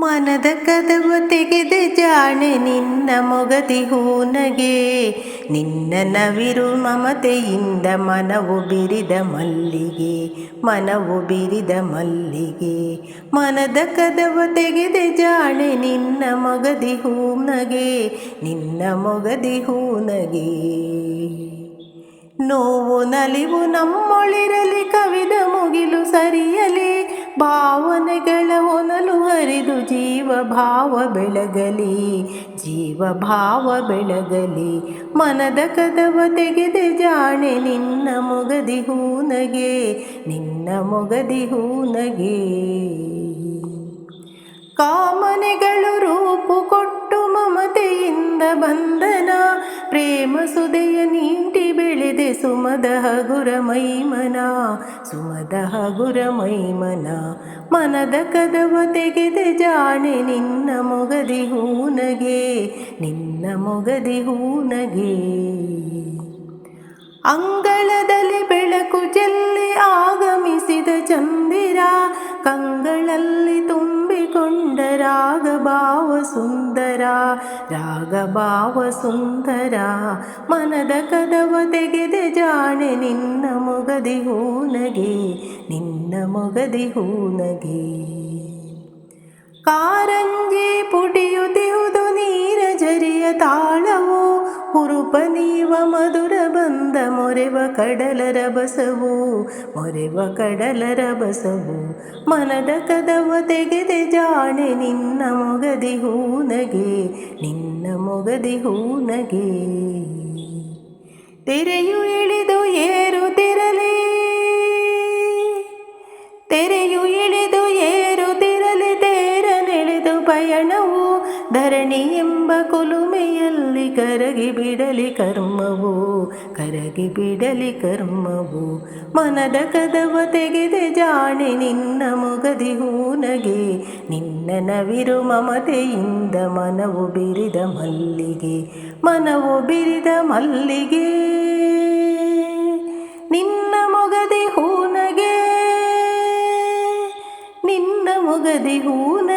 ಮನದ ಕದವ ತೆಗೆದೆ ಜಾಣೆ ನಿನ್ನ ಮೊಗದಿ ಹೂನಗೆ. ನಿನ್ನ ನವಿರು ಮಮತೆಯಿಂದ ಮನವು ಬಿರಿದ ಮಲ್ಲಿಗೆ, ಮನವು ಬಿರಿದ ಮಲ್ಲಿಗೆ. ಮನದ ಕದವ ತೆಗೆದೆ ಜಾಣೆ ನಿನ್ನ ಮೊಗದಿ ಹೂನಗೆ, ನಿನ್ನ ಮೊಗದಿ ಹೂನಗೆ. ನೋವು ನಲಿವು ನಮ್ಮೊಳಿರಲಿ ಕವಿದ ಮುಗಿಲು ಸರಿಯಲಿ. ಭಾವನೆಗಳ ಒನಲು ಹರಿದು ಜೀವ ಭಾವ ಬೆಳಗಲಿ, ಜೀವ ಭಾವ ಬೆಳಗಲಿ. ಮನದ ಕದವ ತೆಗೆದೆ ಜಾಣೆ, ನಿನ್ನ ಮೊಗದಿ ಹೂನಗೆ, ನಿನ್ನ ಮೊಗದಿ ಹೂನಗೆ. ಕಾಮನೆಗಳು ರೂಪು ಕೊಟ್ಟು ಮಮತೆಯಿಂದ ಬಂಧನ, ಪ್ರೇಮ ಸುದೆಯ ಬೆಳೆದೆ ಸುಮದ ಹಗುರ ಮೈಮನ ಸುಮದ ಹಗುರ ಮೈಮನ ಮನದ ಕದವ ತೆಗೆದ ಜಾಣೆ ನಿನ್ನ ಮೊಗದಿ ಹೂನಗೆ, ನಿನ್ನ ಮೊಗದಿ ಹೂನಗೆ. ಅಂಗಳದಲ್ಲಿ ಬೆಳಕು ಚೆಲ್ಲಿ ಆಗಮಿಸಿದ ಚಂದಿರ, ಕಂಗಳಲ್ಲಿ ತುಂಬಿಕೊಂಡ ರಾಗಭಾವ ಸುಂದರ ರಾಗಭಾವ ಸುಂದರ ಮನದ ಕದವ ತೆಗೆದೆ ಜಾಣೆ, ನಿನ್ನ ಮೊಗದಿ ಹೂನಗೆ, ನಿನ್ನ ಮೊಗದಿ ಹೂನಗೆ. ಕಾರಂಜಿ ಪುಟಿಯುತ್ತಿಹುದು ನೀವ ಮಧುರ ಬಂದ ಮೊರೆವ ಕಡಲರ ಬಸವು, ಮೊರೆವ ಕಡಲರ ಬಸವು. ಮನದ ಕದವ ತೆಗೆದೆ ಜಾಣೆ, ನಿನ್ನ ಮೊಗದಿ ಹೂನಗೆ, ನಿನ್ನ ಮೊಗದಿ ಹೂನಗೆ. ತೆರೆಯು ಪಯಣವು ಧರಣಿ ಎಂಬ ಕೊಲುಮೆಯಲ್ಲಿ ಕರಗಿ ಬಿಡಲಿ ಕರ್ಮವು, ಕರಗಿ ಬಿಡಲಿ ಕರ್ಮವು. ಮನದ ಕದವ ತೆಗೆದೆ ಜಾಣೆ ನಿನ್ನ ಮುಗದಿ ಹೂನಗೆ, ನಿನ್ನ ನವಿರು ಮಮತೆಯಿಂದ ಮನವು ಬಿರಿದ ಮಲ್ಲಿಗೆ, ಮನವು ಬಿರಿದ ಮಲ್ಲಿಗೆ. ನಿನ್ನ ಮುಗದಿ ಹೂನಗೆ, ನಿನ್ನ ಮೊಗದಿ ಹೂನ